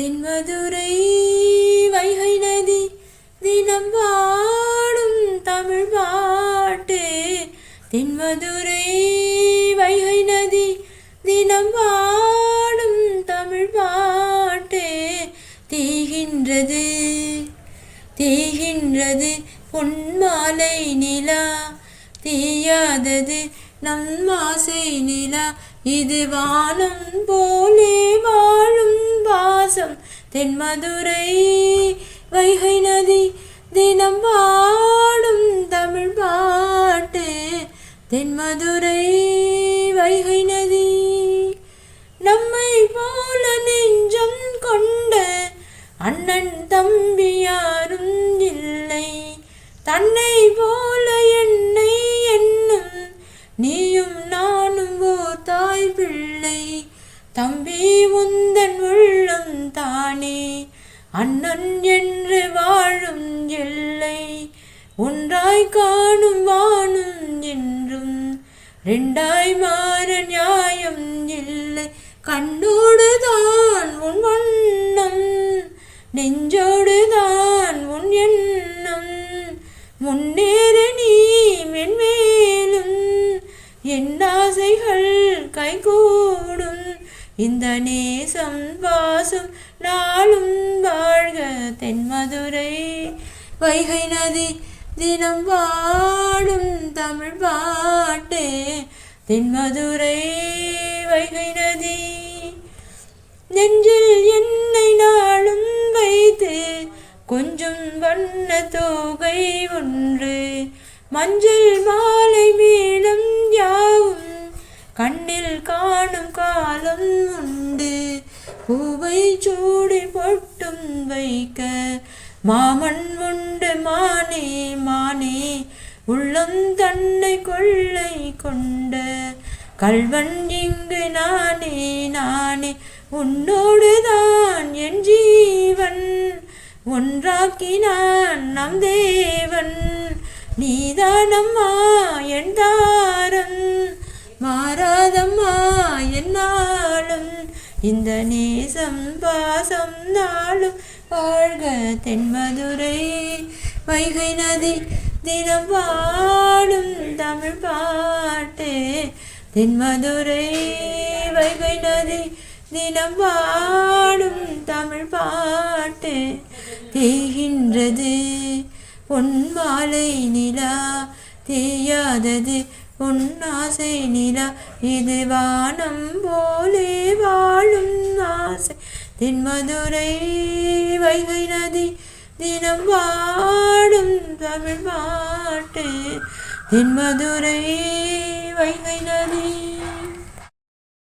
தென்மதுரை வைகை நதி தினம் வாடும் தமிழ் பாட்டு தென்மதுரை வைகை நதி தினம் வாடும் தமிழ் பாட்டு தேகின்றது தேகின்றது பொன்மாலை நிலா. தீயாதது நம் ஆசை நிலா. இது வானம் போலே வாழும் வா தென்மதுரை வைகை நதி தினம் வாடும் தமிழ் பாட்டு. தென்மதுரை வைகை நதி நம்மை போல நெஞ்சம் கொண்ட அண்ணன் தம்பி யாரும் இல்லை. தன்னை போல என்னை என்னும் நீயும் நானும் ஓ தாய் பிள்ளை. தம்பி உந்தன் உள்ளம் தானே. அண்ணன் என்று வாழும் எல்லை. ஒன்றாய் காணும் வானும் என்றும். ரெண்டாய் மாற நியாயம் இல்லை. கண்ணோடு தான் உன் வண்ணம். நெஞ்சோடு தான் உன் எண்ணம். முன்னேற நீ மென்மேலும். என் ஆசைகள் கைகூடும். இந்த நேசம் வாசம் நாளும் வாழ்க தென்மதுரை வைகை நதி தினம் வாடும் தமிழ் பாட்டே தென்மதுரை வைகை நதி நெஞ்சில் என்னை நாளும் வைத்து கொஞ்சம் வண்ண தோகை ஒன்று. மஞ்சள் மாலை மேளம் யார் கண்ணில் காணும் காலம் உண்டு. பூவை சூடி பொட்டும் வைக்க மாமன் உண்டு மானே மானே. உள்ளம் தன்னை கொள்ளை கொண்ட கல்வன் இங்கு நானே நானே. உன்னோடு தான் என் ஜீவன். ஒன்றாக்கினான் நம் தேவன். நீதானம்மா என் தாரம் என்னாலும் இந்த நேசம் பாசம் நாளும் வாழ்க தென்மதுரை. வைகை நதி தினம் பாடும் தமிழ் பாட்டே தென்மதுரை. வைகை நதி தினம் பாடும் தமிழ் பாட்டு தேகின்றது பொன் மாலை நிலா தேயாதது பொன்னாசை நிலா இது வானம் போலே வாழும் ஆசை. தென்மதுரை வைகை நதி தினம் வாடும் தமிழ் பாட்டு தென்மதுரை வைகை நதி